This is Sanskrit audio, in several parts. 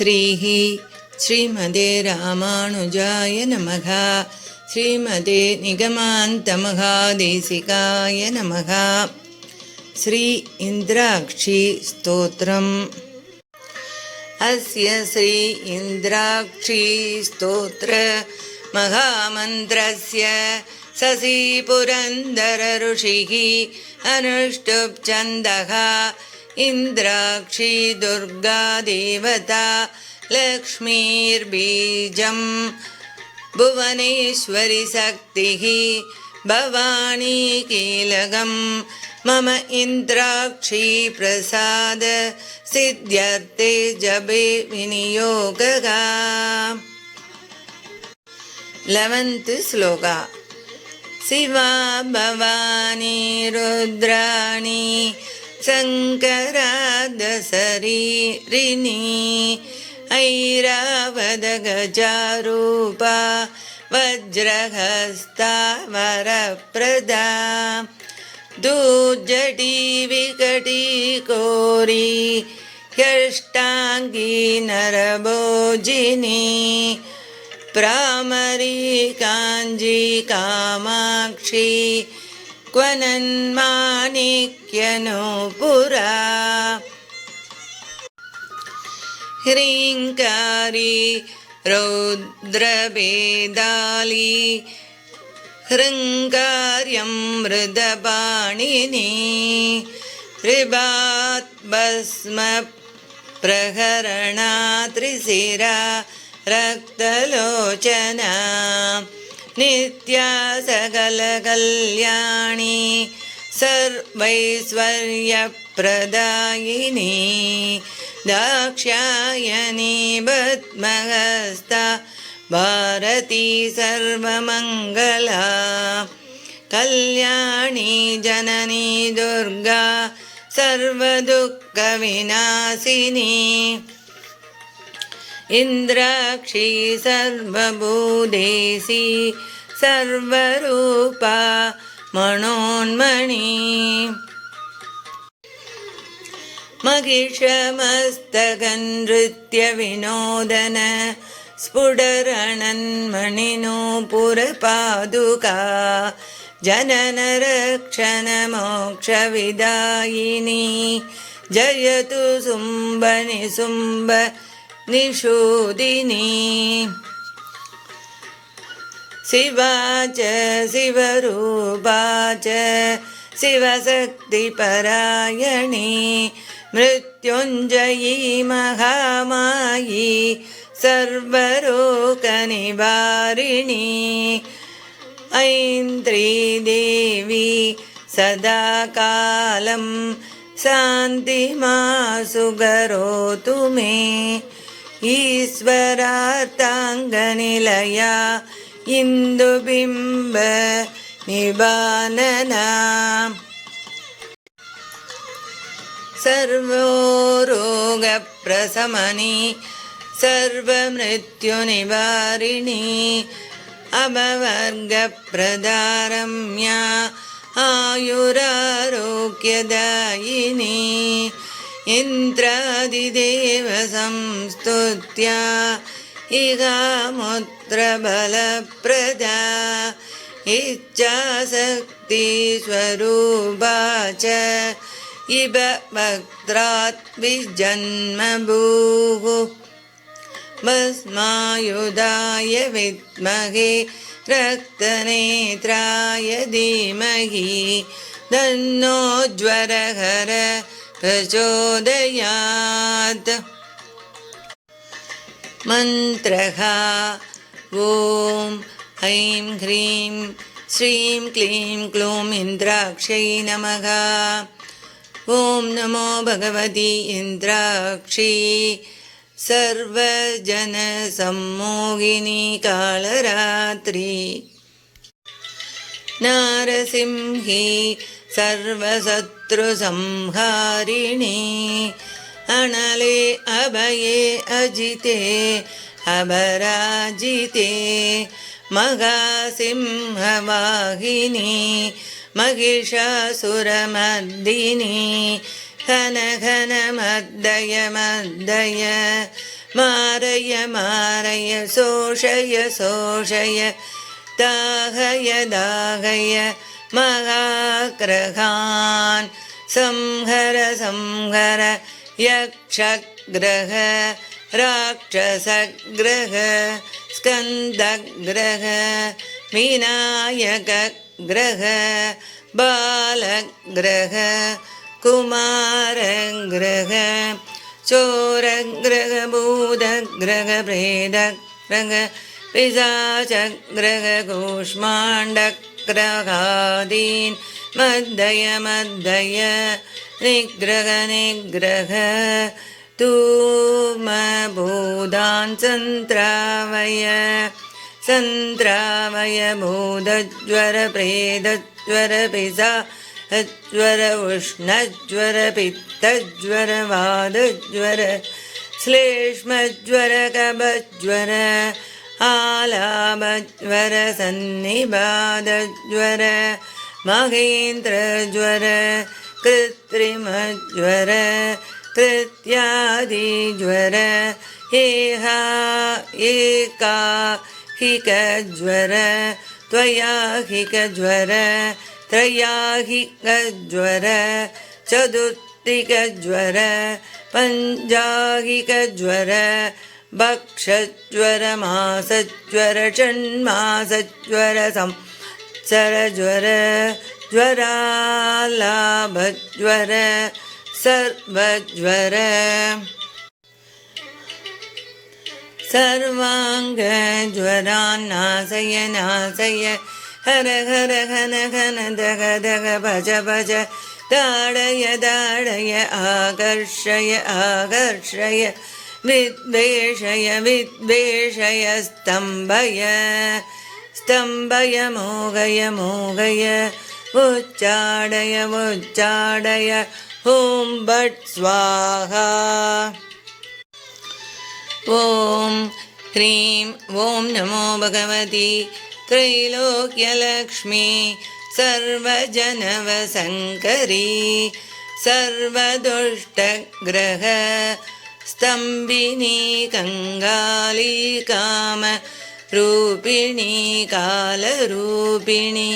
श्रीः श्रीमदे रामानुजाय नमः। श्रीमदे निगमान्तमहादेशिकाय नमः। श्री इन्द्राक्षी स्तोत्रम्। अस्य श्री इन्द्राक्षी स्तोत्र महामन्त्रस्य शशिपुरन्दरऋषिः अनुष्टुप्छन्दः इन्द्राक्षी दुर्गा देवता लक्ष्मीर्बीजं भुवनेश्वरि शक्तिः भवानी कीलकं मम इन्द्राक्षी प्रसाद सिद्ध्यर्थे जपे विनियोगः। लवन्त् श्लोका। शिवा भवानी रुद्राणी शङ्करादशरीरिणी ऐरावदगजारूपा वज्रहस्ता वरप्रदा दूजटी विकटी कोरी ह्यष्टाङ्गी नरभोजिनी प्रामरी काञ्जी कामाक्षी क्वनन्माणिक्यनो पुरा ह्रीङ्कारी रौद्रवेदाली हृङ्गार्यं मृदपाणिनी ऋबात्भस्मप्रहरणा त्रिशिरा रक्तलोचना नित्या सकलकल्याणी सर्वैश्वर्यप्रदायिनी दाक्ष्यायनी पद्महस्ता भारती सर्वमङ्गला कल्याणी जननी दुर्गा सर्वदुःखविनाशिनी इन्द्राक्षी सर्वभूदेशी सर्वरूपा मनोन्मणि। महिषमस्तकनृत्यविनोदन स्फुटरणन्मणिनूपुरपादुका जननरक्षणमोक्षविदायिनी जयतु सुम्बनिसुम्ब निषूदिनी शिवा च शिवरूपा च शिवशक्तिपरायणी। मृत्युञ्जयी महामायी सर्वरोगनिवारिणी। ऐन्द्री देवी सदा कालं शान्तिमासु करोतु मे ईश्वरार्ताङ्गनिलया इन्दुबिम्ब निबानना सर्वोरोगप्रशमनी सर्वमृत्युनिवारिणी अभवर्गप्रदारम्या आयुरारोग्यदायिनी इन्द्रादिदेवसंस्तुत्या इहामुत्रबलप्रदा इच्छाशक्तिस्वरूपा च इव वक्त्रात् विजन्मभूः भस्मायुधाय विद्महे रक्तनेत्राय धीमहि तन्नोज्वरहर प्रचोदयात्। मन्त्रः ॐ ऐं ह्रीं श्रीं क्लीं क्लूं इन्द्राक्षै नमः। ॐ नमो भगवती इन्द्राक्षी सर्वजनसम्मोहिनी कालरात्रि। नारसिंही सर्वशत्रुसंहारिणी अनले अभये अजिते अभराजिते महासिंहवाहिनी महिषासुरमर्दिनी घन घन मर्दय मर्दय मारय मारय शोषय शोषय दाहय दाहय महाग्रहान् संहर संहर यक्षग्रह राक्षसग्रह स्कन्दग्रह विनायकग्रह बालग्रह कुमारग्रह चोरग्रह भूतग्रह प्रेदग्रह पिशाचग्रह कूष्माण्डग्रहादीन् मद्दय मद्दय निग्रह निग्रह धूमभूतान् सन्त्रावय सन्त्रावय भूतज्वर प्रेतज्वर पिसा ज्वर उष्णज्वर पित्तज्वर वादज्वर श्लेष्मज्वर कबज्वर आलाभज्वर सन्निबाधज्वर महेन्द्रज्वर कृत्रिमज्वर कृत्यादिज्वर हेहा एकाहिकज्वर त्वयाहिकज्वर त्रयाहिकज्वर चतुर्थिकज्वर पञ्चाहिकज्वर भक्षज्वर मासज्वर षण्मासज्वर संसरज्वर ज्वरालाभज्वर सर्वज्वर सर्वाङ्गज्वरान्नाशय नाशय नाशय हर हर घन घन दग दग भज भज। ताडय दाडय, आकर्षय आकर्षय। विद्वेषय विद्वेषय स्तम्भय स्तम्भय मोगय मोगय उच्चाडय उच्चाडय ॐ भट् स्वाहा। ॐ ह्रीं ॐ नमो भगवति त्रैलोक्यलक्ष्मी सर्वजनवसङ्करी सर्वदुष्टग्रह स्तम्भिनी कङ्गाली काम रूपिणी कालरूपिणी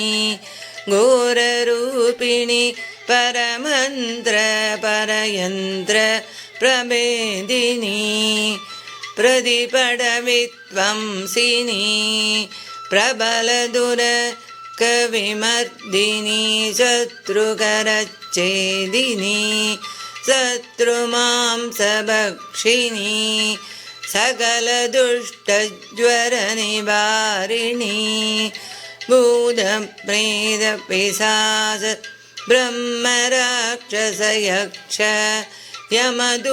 घोररूपिणी परमन्त्र परयन्त्र प्रभेदिनी प्रतिपडविध्वंसिनी प्रबलदुर कविमर्दिनी शत्रुकरच्छेदिनी शत्रुमांसभक्षिणी सकलदुष्टज्वरनिवारिणी भूतप्रेतपिशाच ब्रह्मराक्षसयक्ष यमदूतसाकिनी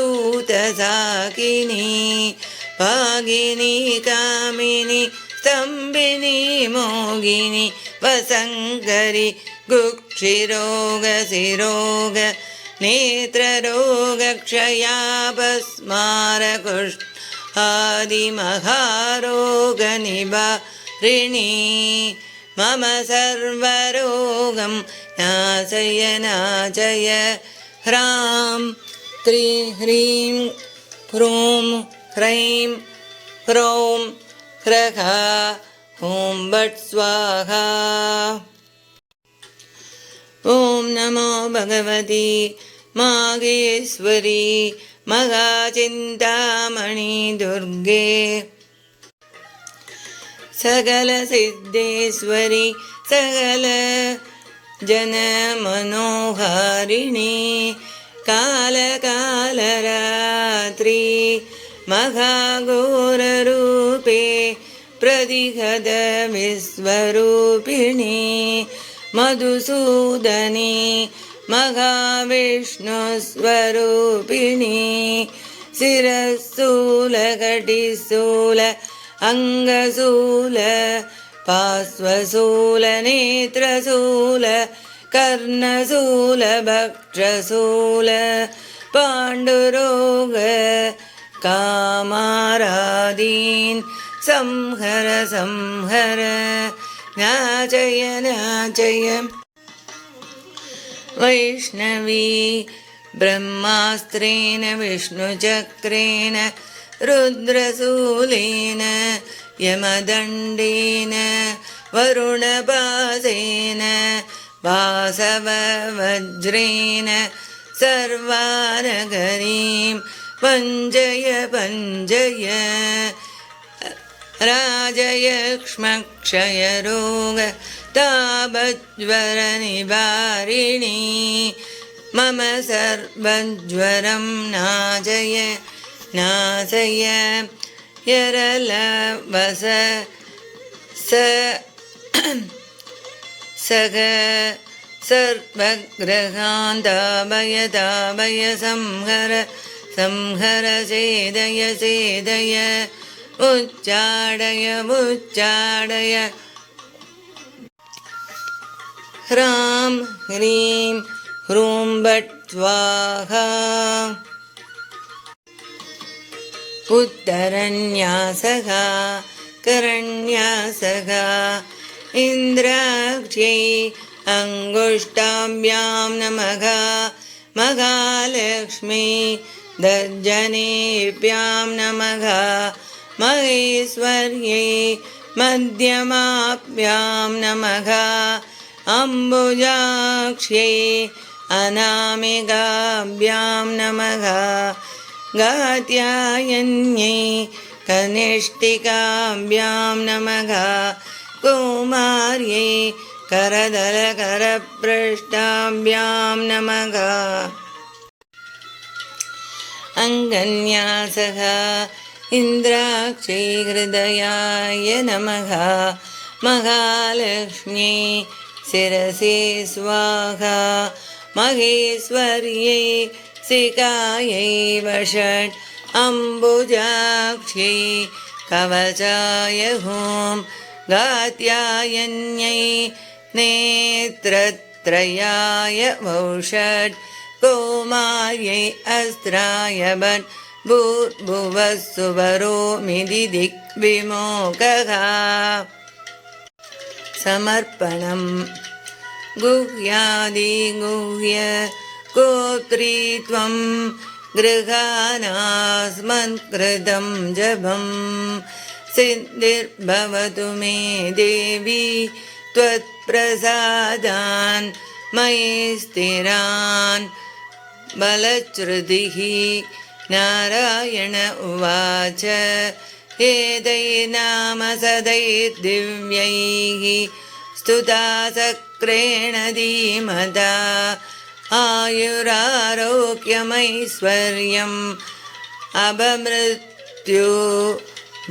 भागिनी कामिनी स्तम्भिनी मोगिनी वसङ्करि गुक्षिरोगशिरोग नेत्ररोगक्षयापस्मारकुष्ठ आदिमहारोगनिवारिणी। मम सर्वरोगं नाशय नाशय। ह्रां त्रि ह्रीं ह्रूं ह्रैं ह्रौं ह्रः ॐ भट् स्वाहा। ॐ नमो भगवति मागेश्वरी महाचिन्तामणि दुर्गे। सकलसिद्धेश्वरि सकल जनमनोहारिणी कालकालरात्रि महाघोररूपे प्रतिहत विश्वरूपिणी मधुसूदनी महाविष्णुस्वरूपिणी शिरःशूलकटिशूल अङ्गशूल पार्श्वशूल नेत्रशूल कर्णशूल भक्षशूल पाण्डुरोग कामारादीन् संहर संहर नाचय नाचय वैष्णवी ब्रह्मास्त्रेण विष्णुचक्रेण रुद्रशूलेन यमदण्डेन वरुणपासेन वासववज्रेण सर्वानगरीं पञ्जय पञ्जय राजयक्ष्मक्षयरोग तापज्वरनिवारिणी मम सर्वज्वरं नाजय नाशय यरलवस स सग सर्वग्रहान् दाभय दाभय संहर संहर सेदय सेदय उच्चाडय उच्चाडय ह्रां ह्रीं ह्रूं भट् स्वाहा उत्तरन्यासः करन्यासः इन्द्राक्ष्यै अङ्गुष्ठाभ्यां नमः महालक्ष्मी दर्जनेभ्यां नमः महेश्वर्यै मध्यमाभ्यां नमः अम्बुजाक्ष्यै अनामिकाभ्यां नमः। गात्यायन्यै कनिष्ठिकाभ्यां नमः। कुमार्यै करदलकरपृष्ठाभ्यां नमः। अङ्गन्यासः इन्द्राक्षी हृदयाय नमः। महालक्ष्मी शिरसि स्वाहा महेश्वर्यै सिकायै वषट् अम्बुजाक्ष्यै कवचाय हों गात्यायन्यै नेत्रत्रयाय वौषट् कौमार्यै अस्त्राय भट् भूर्भुवः सुवरोमिति दिग्विमोकः समर्पणम् गुह्यादिगुह्य गोत्री त्वं गृहानास्मत्कृतं जपं सिद्धिर्भवतु मे देवी त्वत्प्रसादान् मयि स्थिरान् बलश्रुतिः नारायण उवाच एतैर्नाम सदैर्दिव्यैः स्तुता सक्रेण धीमता आयुरारोग्यमैश्वर्यम् अपमृत्यु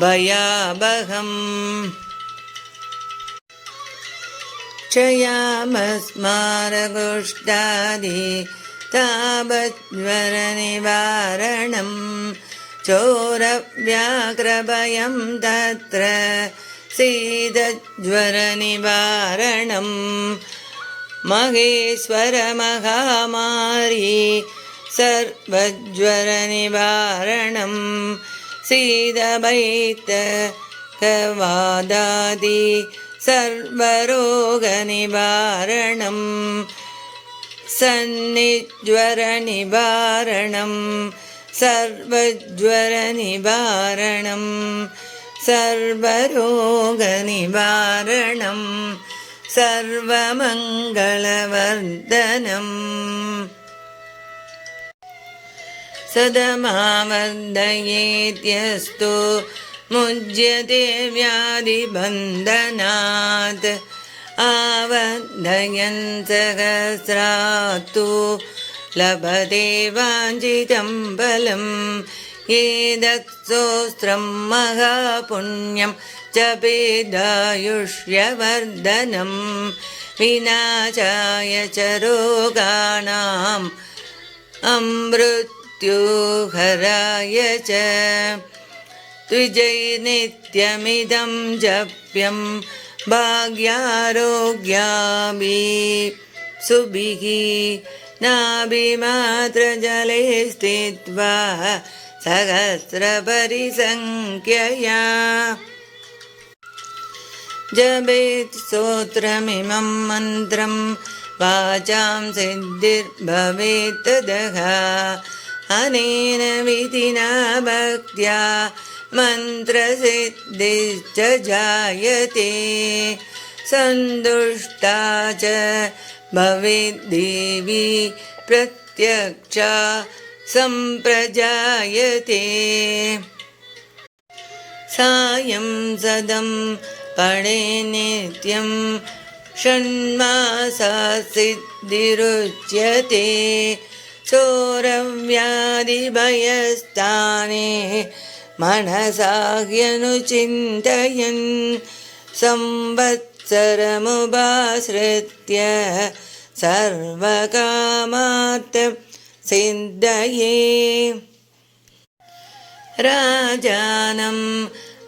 भयाबहम् क्षयामस्मारगुष्टादि तापज्वरनिवारणं चोरव्याघ्रभयं तत्र शीतज्वरनिवारणम् महेश्वरमहामारी सर्वज्वरनिवारणं। शीतभैतकवादादि सर्वरोगनिवारणं। सन्निज्वरनिवारणं സർവജ്വരനിവാരണം സർവരോഗനിവാരണം സർവമംഗളവർദ്ധനം. സദമാവർദ്ധയേത്യസ്തു മുജ്യത്തെ വ്യാധിബന്ധനാത് ആവർദ്ധയൻ സഹസ്രാത്തു ലഭദേവാഞ്ചിതം ബലം ഏതോസ്ത്രം മഹാപുണ്യം ചപേദായുഷ്യവർദ്ധനം വിനാശായ ച രോഗാണാം അമൃത്യുഹരായ ച. ത്വിജൈനിത്യമിതം ജപ്യം ഭാഗ്യാരോഗ്യാഭി സുഭിഹി नाभिमात्रजले स्थित्वा सहस्रपरिसङ्ख्यया। जपेत् स्तोत्रमिमं मन्त्रं वाचां सिद्धिर्भवेत् तदः अनेन विधिना भक्त्या मन्त्रसिद्धिश्च जायते। सन्तुष्टा च भवेद्देवी प्रत्यक्षा सम्प्रजायते। सायं सदं पडे नित्यं षण्मासा सिद्धिरुच्यते चोरव्याधिभयस्थाने मनसा ह्यनुचिन्तयन् संवत्सरमुपाश्रित्य सर्वकामात् सिद्धये। राजानं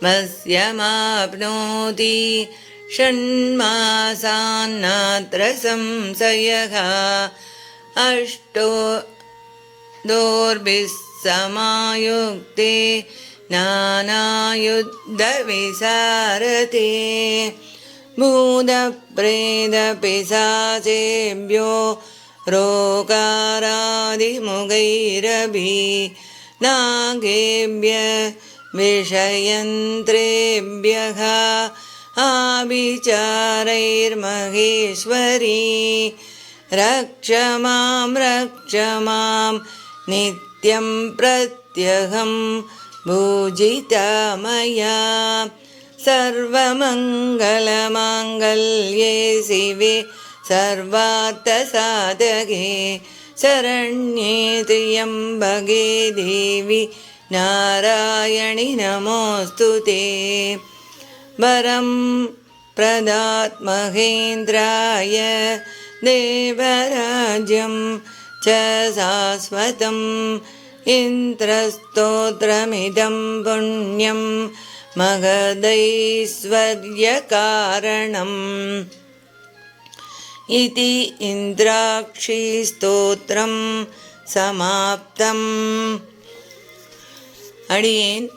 मत्स्यमाप्नोति षण्मासान्नात्र संशयः। अष्टो दोर्भिः समायुक्ते नानायुद्धविसारते भूतप्रेदपिशाचेभ्यो रोगारादिमुगैरभि नागेभ्य विषयन्त्रेभ्यः आविचारैर्महेश्वरी। रक्ष मां रक्ष मां नित्यं प्रत्यहं भूजिता मया सर्वमङ्गलमाङ्गल्ये शिवे सर्वार्थसाधके शरण्ये त्र्यम्बगे देवि नारायणि नमोऽस्तु ते। वरं प्रदात् महेन्द्राय देवराज्यं च शाश्वतम् इन्द्रस्तोत्रमिदं पुण्यं मगधैश्वर्यकारणम् इति इन्द्राक्षीस्तोत्रं समाप्तम् अडियेन्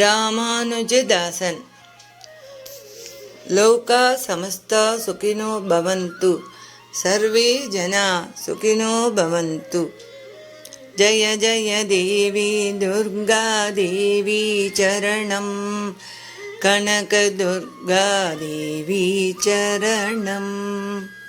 रामानुजदासन् लोका समस्ता सुखिनो भवन्तु सर्वे जना सुखिनो भवन्तु जय जय देवी दुर्गादेवी चरणं। कनकदुर्गादेवी चरणम्